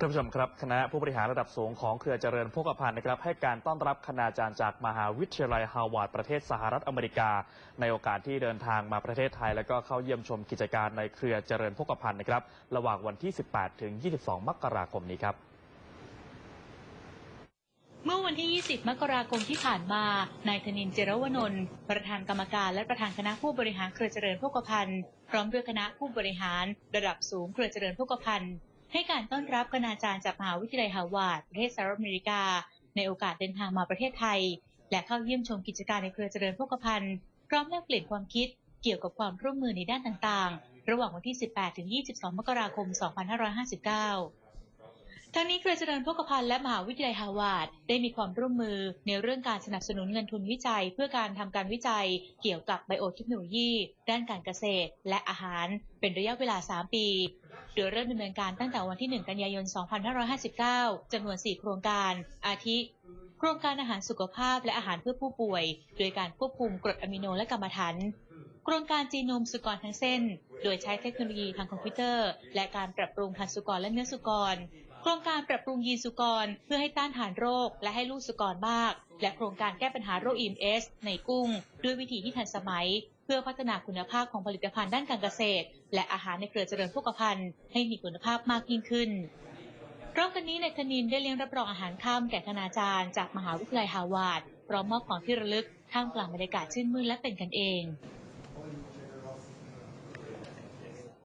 ท่านผู้ชมครับคณะผู้บริหารระดับสูงของเครือเจริญโภคภัณฑ์นะครับให้การต้อนรับคณาจารย์จากมหาวิทยาลัยฮาวาดประเทศสหรัฐอเมริกา ในโอกาสที่เดินทางมาประเทศไทย แล้วก็เข้าเยี่ยมชมกิจการในเครือเจริญโภคภัณฑ์นะครับระหว่างวันที่ 18 ถึง 22 มกราคมนี้ครับเมื่อวันที่ 20 มกราคมที่ผ่านมา นายธนินเจรวนนท์ประธานกรรมการและประธานคณะผู้บริหารเครือเจริญโภคภัณฑ์พร้อมด้วยคณะผู้บริหาร ระดับสูงเครือเจริญโภคภัณฑ์ ให้การต้อนรับคณาจารย์จากมหาวิทยาลัยฮาวาดประเทศสหรัฐอเมริกา ในโอกาสเดินทางมาประเทศไทย และเข้าเยี่ยมชมกิจการในเครือเจริญโภคภัณฑ์พร้อมแลกเปลี่ยนความคิดเกี่ยวกับความร่วมมือในด้านต่างๆ ระหว่างวันที่ 18 ถึง 22 มกราคม 2559 ทั้งนี้เครือเจริญโภคภัณฑ์และมหาวิทยาลัยฮาวาดได้มีความร่วมมือในเรื่องการสนับสนุนเงินทุนวิจัย เพื่อการทำการวิจัย เกี่ยวกับไบโอเทคโนโลยี ด้านการเกษตร และอาหาร เป็นระยะเวลา 3 ปี โดยเริ่มดำเนินการตั้งแต่วันที่ 1 กันยายน 2559 จำนวน 4 โครงการ อาทิ โครงการอาหารสุขภาพและอาหารเพื่อผู้ป่วย โดยการควบคุมกรดอะมิโนและกรรมฐานโครงการจีโนมสุกรทั้งเส้น โดยใช้เทคโนโลยีทางคอมพิวเตอร์ และการปรับปรุงพันธุ์สุกรและเนื้อสุกร ครงการปรับปรุงยีนสุกร เพื่อให้ต้านทานโรค และให้ลูกสุกรมาก และโครงการแก้ปัญหาโรคอีมเอสในกุ้ง ด้วยวิธีที่ทันสมัย เพื่อพัฒนาคุณภาพของผลิตภัณฑ์ด้านการเกษตร และอาหารในเครือเจริญโภคภัณฑ์ให้มีคุณภาพมากยิ่งขึ้นพร้อมกันนี้นายธนินได้เลี้ยงรับรองอาหารค่ำแก่คณาจารย์จากมหาวิทยาลัยฮาวาดพร้อมมอบของที่ระลึกท่ามกลางบรรยากาศชื่นมื่นและเป็นกันเอง